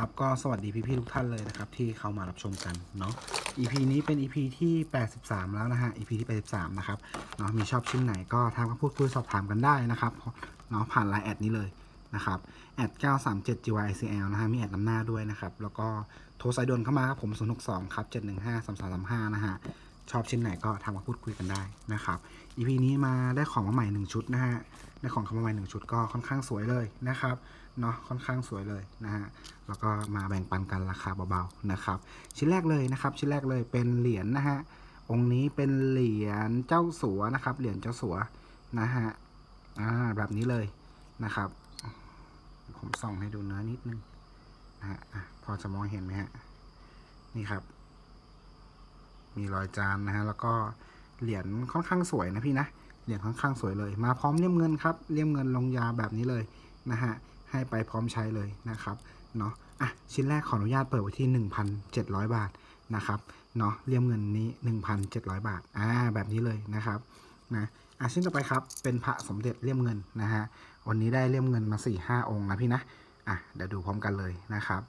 ครับก็สวัสดีพี่ๆทุกท่านเลยนะครับที่เข้ามารับชมกันเนาะ EP นี้เป็น EP ที่ 83 แล้วนะฮะ EP ที่ 83 นะครับเนาะมีชอบชิ้นไหนก็ทางก็พูดคุยสอบถามกันได้นะครับเนาะผ่านไลน์แอดนี้เลยนะครับแอด937 GYCL นะฮะมีแอดนำหน้าด้วยนะครับแล้วก็โทรสายด่วนเข้ามาครับผม062ครับ715 3335นะฮะชอบชิ้นไหนก็ทำมาพูดคุยกันได้นะครับ EP นี้มาได้ของมาใหม่หนึ่งชุดนะฮะได้ของเข้ามาใหม่หนึ่งชุดก็ค่อนข้างสวยเลยนะครับ เนาะค่อนข้างสวยเลยนะฮะแล้วก็มาแบ่งปันกันราคาเบาๆนะครับ ชิ้นแรกเลยนะครับชิ้นแรกเลยเป็นเหรียญนะฮะองค์นี้เป็นเหรียญเจ้าสัวนะครับ เหรียญเจ้าสัวนะฮะอ่าแบบนี้เลยนะครับ ผมส่องให้ดูเนื้อนิดนึงนะฮะอะพอจะมองเห็นไหมฮะนี่ครับ มีรอยจานนะฮะแล้วก็เหรียญค่อนข้างสวยนะพี่นะเหรียญค่อนข้างสวยเลย มาพร้อมเลี่ยมเงินครับเลี่ยมเงินลงยาแบบนี้เลยนะฮะ ให้ไปพร้อมใช้เลยนะครับเนาะอะชิ้นแรกขออนุญาตเปิดไว้ที่ 1,700 บาทนะครับเนาะเลี่ยมเงินนี้ 1,700 บาทอ่าแบบนี้เลยนะครับนะอะชิ้นต่อไปครับเป็นพระสมเด็จเลี่ยมเงินนะฮะวันนี้ได้เลี่ยมเงินมา4-5องค์นะพี่นะอะเดี๋ยวดูพร้อมกันเลยนะครับ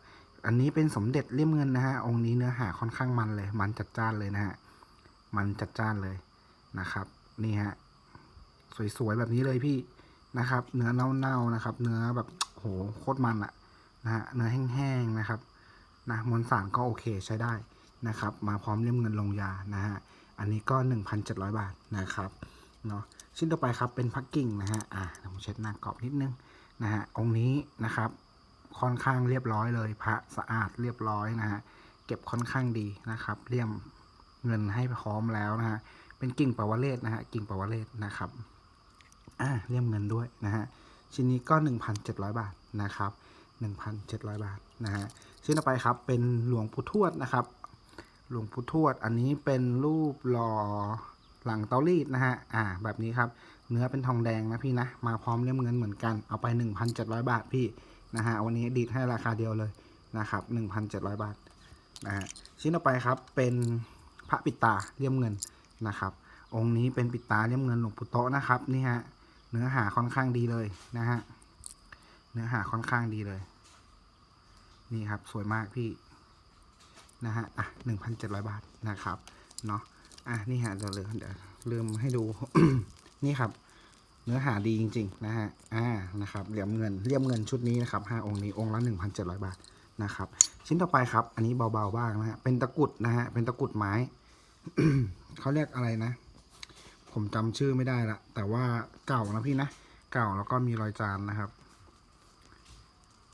อันนี้เป็นสมเด็จเลี่ยมเงินนะฮะองค์นี้เนื้อหาค่อนข้างมันเลย มันจัดจ้านเลยนะฮะมันจัดจ้านเลยนะครับ นี่ฮะสวยๆแบบนี้เลยพี่นะครับ เนื้อเน่าๆนะครับ เนื้อแบบ โหโคตรมันอะนะฮะเนื้อแห้งๆนะครับนะมวลสารก็โอเคใช้ได้นะครับ มาพร้อมเล่มเงินลงยานะฮะอันนี้ก็ 1,700 บาทนะครับเนาะชิ้นต่อไปครับเป็นพักกิ่งนะฮะอะผมเช็ดหน้ากรอบนิดนึงนะฮะองค์นี้นะครับค่อนข้างเรียบร้อยเลยพระสะอาดเรียบร้อยนะฮะเก็บค่อนข้างดีนะครับเลี่ยมเงินให้พร้อมแล้วนะฮะเป็นกิ่งปวเรศนะฮะกิ่งปวเรศนะครับอ่าเลี่ยมเงินด้วยนะฮะ ชิ้นนี้ก็ 1,700 บาทนะครับ 1,700 บาทนะฮะชิ้นต่อไปครับเป็นหลวงปู่ทวดนะครับ หลวงปู่ทวดอันนี้เป็นรูปหล่อหลังเตารีดนะฮะอ่าแบบนี้ครับ เนื้อเป็นทองแดงนะพี่นะ มาพร้อมเลี่ยมเงินเหมือนกันเอาไป 1,700 บาทพี่นะฮะวันนี้ดีดให้ราคาเดียวเลยนะครับ1,700 บาทนะฮะชิ้นต่อไปครับเป็นพระปิดตาเลี่ยมเงินนะครับ องค์นี้เป็นปิดตาเลี่ยมเงินหลวงปู่โตนะครับนี่ฮะ เนื้อหาค่อนข้างดีเลยนะฮะ เนื้อหาค่อนข้างดีเลย นี่ครับสวยมากพี่ นะฮะ อะหนึ่งพันเจ็ดร้อยบาทนะครับ เนาะอะ นี่ฮะเดี๋ยวลืมเดี๋ยวลืมให้ดู นี่ครับ เนื้อหาดีจริง ๆ นะฮะ อ่า นะครับ เหลี่ยมเงิน เลี่ยมเงินชุดนี้นะครับห้าองค์นี้ องค์ละหนึ่งพันเจ็ดร้อยบาทนะครับ ชิ้นต่อไปครับ อันนี้เบาๆบ้างนะฮะ เป็นตะกุดนะฮะ เป็นตะกุดไม้ เขาเรียกอะไรนะ ผมจำชื่อไม่ได้ละแต่ว่าเก่านะพี่นะ เก่าแล้วก็มีรอยจานนะครับ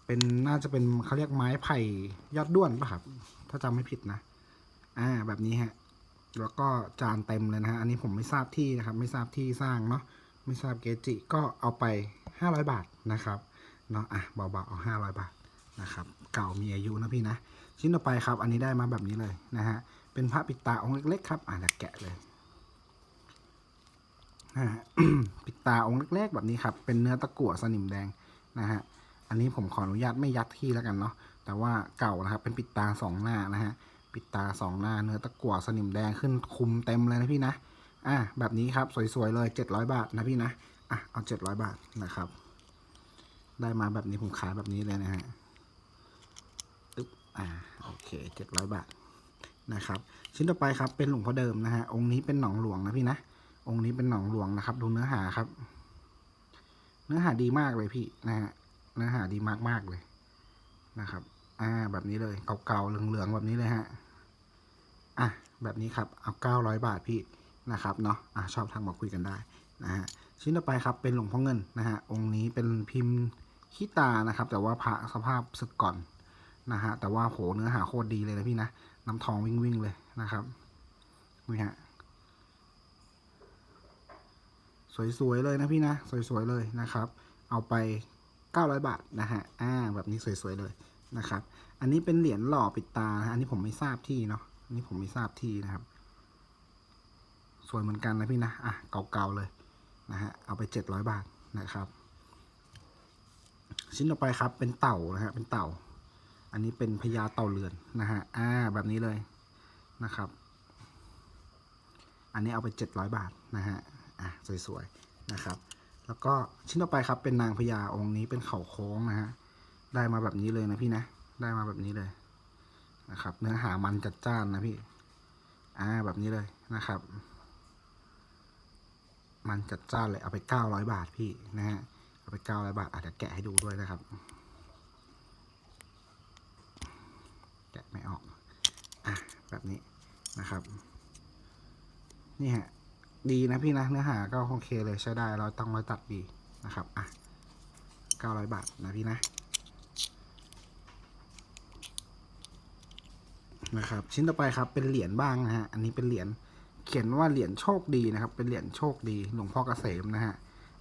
เป็นน่าจะเป็นเขาเรียกไม้ไผ่ยอดด้วนป่ะครับ ถ้าจำไม่ผิดนะ อ่า แบบนี้ฮะ แล้วก็จานเต็มเลยนะฮะ อันนี้ผมไม่ทราบที่นะครับ ไม่ทราบที่สร้างเนาะ ไม่ทราบเกจิ ก็เอาไปห้าร้อยบาทนะครับ เนาะ อะเบาๆเอาห้าร้อยบาทนะครับ เก่ามีอายุนะพี่นะ ชิ้นต่อไปครับ อันนี้ได้มาแบบนี้เลยนะฮะ เป็นพระปิตาองค์เล็กๆครับ อะแกะเลย ปิดตาองค์เล็กๆแบบนี้ครับ เป็นเนื้อตะกั่วสนิมแดงนะฮะ อันนี้ผมขออนุญาตไม่ยัดที่แล้วกันเนาะ แต่ว่าเก่านะครับ เป็นปิดตาสองหน้านะฮะ ปิดตาสองหน้าเนื้อตะกั่วสนิมแดงขึ้นคุมเต็มเลยนะพี่นะ อะแบบนี้ครับสวยๆเลยเจ็ดร้อยบาทนะพี่นะ อะเอาเจ็ดร้อยบาทนะครับ ได้มาแบบนี้ผมขายแบบนี้เลยนะฮะอึ๊บ อ่า โอเคเจ็ดร้อยบาทนะครับ ชิ้นต่อไปครับเป็นหลวงพ่อเดิมนะฮะ องค์นี้เป็นหนองหลวงนะพี่นะ องค์นี้เป็นหนองหลวงนะครับ ดูเนื้อหาครับ เนื้อหาดีมากเลยพี่นะฮะเนื้อหาดีมากๆเลยนะครับ อ่า แบบนี้เลยเก่าๆเหลืองๆแบบนี้เลยฮะอะแบบนี้ครับเอาเก้าร้อยบาทพี่นะครับเนาะอะชอบทางมาคุยกันได้นะฮะชิ้นต่อไปครับเป็นหลวงพ่อเงินนะฮะองค์นี้เป็นพิมพ์ขี้ตานะครับ แต่ว่าพระสภาพสึกก่อนนะฮะแต่ว่าโหเนื้อหาโคตรดีเลยนะพี่นะน้ำทองวิ่งๆเลยนะครับนี่ฮะ สวยๆเลยนะพี่นะ สวยๆเลยนะครับ เอาไป 900 บาทนะฮะอ่าแบบนี้สวยๆเลยนะครับ อันนี้เป็นเหรียญหล่อปิดตานะอันนี้ผมไม่ทราบที่เนาะอันนี้ผมไม่ทราบที่นะครับ สวยเหมือนกันนะพี่นะอะเก่าๆเลยนะฮะเอาไป 700 บาทนะครับ ชิ้นต่อไปครับเป็นเต่านะฮะเป็นเต่า อันนี้เป็นพญาเต่าเรือนนะฮะอ่าแบบนี้เลยนะครับ อันนี้เอาไป 700 บาทนะฮะ อะสวยๆนะครับ แล้วก็ชิ้นต่อไปครับเป็นนางพญาองค์นี้เป็นเข่าโค้งนะฮะได้มาแบบนี้เลยนะพี่นะได้มาแบบนี้เลยนะครับ เนื้อหามันจัดจ้านนะพี่อ่าแบบนี้เลยนะครับ มันจัดจ้านเลยเอาไปเก้าร้อยบาทพี่นะฮะเอาไปเก้าร้อยบาทอาจจะแกะให้ดูด้วยนะครับ แกะไม่ออกอะแบบนี้นะครับ นี่ฮะ ดีนะพี่นะเนื้อหาก็โอเคเลยใช้ได้เราต้องรอยตัดดีนะครับอะเก้าร้อยบาทนะพี่นะนะครับชิ้นต่อไปครับเป็นเหรียญบ้างนะฮะอันนี้เป็นเหรียญเขียนว่าเหรียญโชคดีนะครับ เป็นเหรียญโชคดีหลวงพ่อเกษมนะฮะ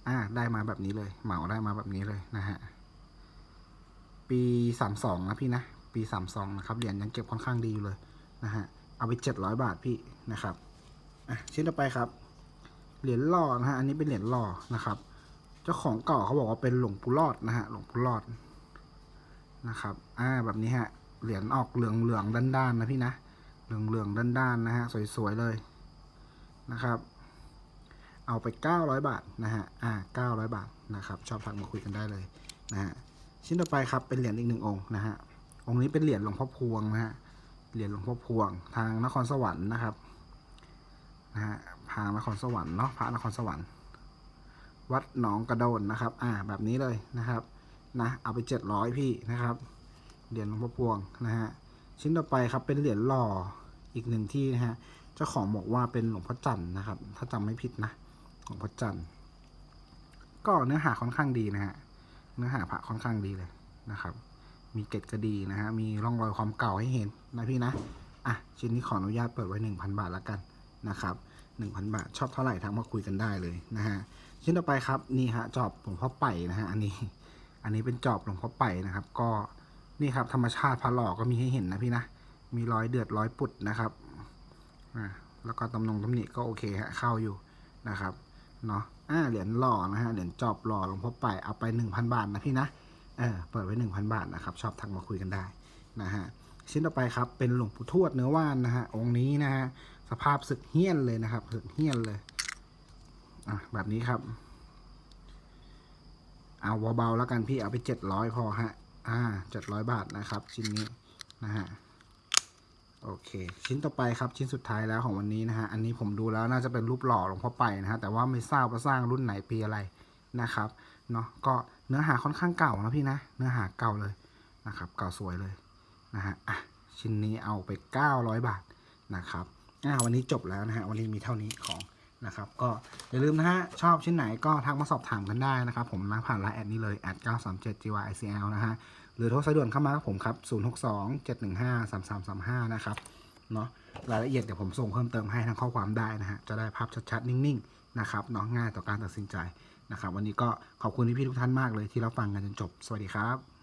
อ่าได้มาแบบนี้เลยเหมาได้มาแบบนี้เลยนะฮะปีสามสองนะพี่นะปีสามสองนะครับเหรียญยังเก็บค่อนข้างดีอยู่เลยนะฮะเอาไปเจ็ดร้อยบาทพี่นะครับอะชิ้นต่อไปครับ เหรียญหล่อนะฮะ อันนี้เป็นเหรียญหล่อนะครับ เจ้าของเก่าเขาบอกว่าเป็นหลวงปู่รอดนะฮะ หลวงปู่รอดนะครับ อ่า แบบนี้ฮะ เหรียญออกเหลืองเหลืองด้านด้านๆนะพี่นะ เหลืองเหลืองด้านด้านๆนะฮะ สวยๆเลยนะครับ เอาไปเก้าร้อยบาทนะฮะ อ่าเก้าร้อยบาทนะครับ ชอบทักมาคุยกันได้เลยนะฮะ ชิ้นต่อไปครับ เป็นเหรียญอีกหนึ่งองค์นะฮะ องค์นี้เป็นเหรียญหลวงพ่อพวงนะฮะ เหรียญหลวงพ่อพวงทางนครสวรรค์นะครับ นะฮะทางนครสวรรค์เนาะพระนครสวรรค์ วัดหนองกระโดนนะครับ อ่าแบบนี้เลยนะครับนะเอาไปเจ็ดร้อยพี่นะครับเหรียญหลวงพ่อพวงนะฮะชิ้นต่อไปครับเป็นเหรียญหล่ออีกหนึ่งที่นะฮะเจ้าของบอกว่าเป็นหลวงพ่อจันทร์นะครับ ถ้าจำไม่ผิดนะหลวงพ่อจันทร์ก็เนื้อหาค่อนข้างดีนะฮะเนื้อหาพระค่อนข้างดีเลยนะครับ มีเกล็ดก็ดีนะฮะมีร่องรอยความเก่าให้เห็นนะพี่นะอะชิ้นนี้ขออนุญาตเปิดไว้หนึ่งพันบาทละกันนะครับ หนึ่งพันบาท ชอบเท่าไหร่ทักมาคุยกันได้เลยนะฮะชิ้นต่อไปครับนี่ฮะจอบหลวงพ่อไป่นะฮะอันนี้ อันนี้เป็นจอบหลวงพ่อไป่นะครับ ก็นี่ครับธรรมชาติพระหล่อก็มีให้เห็นนะพี่นะมีรอยเดือดรอยปุดนะครับอ่าแล้วก็ตำนงตำหนิก็โอเคฮะเข้าอยู่นะครับเนาะอ่าเหรียญหล่อนะฮะเหรียญจอบหล่อหลวงพ่อไป่เอาไปหนึ่งพันบาทนะพี่นะเออเปิดไว้หนึ่งพันบาทนะครับชอบทักมาคุยกันได้นะฮะชิ้นต่อไปครับเป็นหลวงปู่ทวดเนื้อว่านนะฮะองค์นี้นะฮะ สภาพสึกเฮี้ยนเลยนะครับสึกเฮี้ยนเลยอะแบบนี้ครับ เอาเบาๆแล้วกันพี่เอาไปเจ็ดร้อยพอฮะอ่าเจ็ดร้อยบาทนะครับ ชิ้นนี้นะฮะโอเค ชิ้นต่อไปครับชิ้นสุดท้ายแล้วของวันนี้นะฮะอันนี้ผมดูแล้วน่าจะเป็นรูปหล่อหลวงพ่อไปนะฮะแต่ว่าไม่ทราบว่าสร้างรุ่นไหนปีอะไรนะครับเนาะก็เนื้อหาค่อนข้างเก่านะพี่นะ เนื้อหาเก่าเลยนะครับ เก่าสวยเลยนะฮะอะชิ้นนี้เอาไปเก้าร้อยบาทนะครับ อ่าวันนี้จบแล้วนะฮะวันนี้มีเท่านี้ของนะครับ ก็อย่าลืมนะฮะ ชอบชิ้นไหนก็ทักมาสอบถามกันได้นะครับ ผมนะผ่านไลน์แอดนี้เลยแอด937 gycl นะฮะ หรือโทรสายด่วนเข้ามากับผมครับ 062 715 3335 นะครับเนาะรายละเอียดเดี๋ยวผมส่งเพิ่มเติมให้ทางข้อความได้นะฮะ จะได้ภาพชัดๆ นิ่งๆ นะครับเนาะง่ายต่อการตัดสินใจนะครับ วันนี้ก็ขอบคุณพี่ๆทุกท่านมากเลยที่รับฟังกันจนจบ สวัสดีครับ